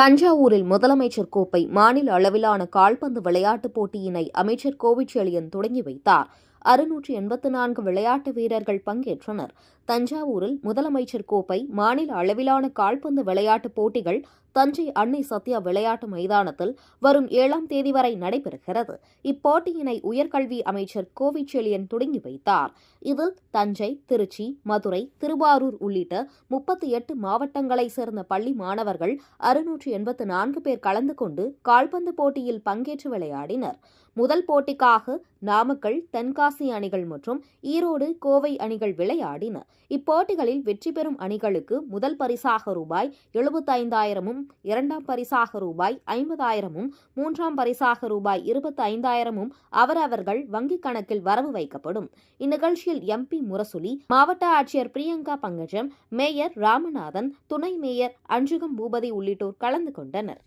தஞ்சாவூரில் முதலமைச்சர் கோப்பை மாநில அளவிலான கால்பந்து விளையாட்டுப் போட்டியினை அமைச்சர் கோவிச்செழியன் தொடங்கி வைத்தார். அறுநூற்று எண்பத்து நான்கு விளையாட்டு வீரர்கள் பங்கேற்றனர். தஞ்சாவூரில் முதலமைச்சர் கோப்பை மாநில அளவிலான கால்பந்து விளையாட்டுப் போட்டிகள் தஞ்சை அன்னை சத்யா விளையாட்டு மைதானத்தில் வரும் ஏழாம் தேதி வரை நடைபெறுகிறது. இப்போட்டியினை உயர்கல்வி அமைச்சர் கோவிச்செழியன் தொடங்கி வைத்தார். இதில் தஞ்சை திருச்சி மதுரை திருவாரூர் உள்ளிட்ட முப்பத்தி எட்டு மாவட்டங்களைச் சேர்ந்த பள்ளி மாணவர்கள் அறுநூற்று எண்பத்து நான்கு பேர் கலந்து கொண்டு கால்பந்து போட்டியில் பங்கேற்று விளையாடினர். முதல் போட்டிக்காக நாமக்கல் தென்காசி அணிகள் மற்றும் ஈரோடு கோவை அணிகள் விளையாடின. இப்போட்டிகளில் வெற்றி பெறும் அணிகளுக்கு முதல் பரிசாக ரூபாய் எழுபத்தைந்தாயிரமும் இரண்டாம் பரிசாக ரூபாய் ஐம்பதாயிரமும் மூன்றாம் பரிசாக ரூபாய் இருபத்தைந்தாயிரமும் அவரவர்கள் வங்கிக் கணக்கில் வரவு வைக்கப்படும். இந்நிகழ்ச்சியில் எம்பி முரசொலி மாவட்ட ஆட்சியர் பிரியங்கா பங்கஜம் மேயர் ராமநாதன் துணை மேயர் அஞ்சுகம் பூபதி உள்ளிட்டோர் கலந்து கொண்டனர்.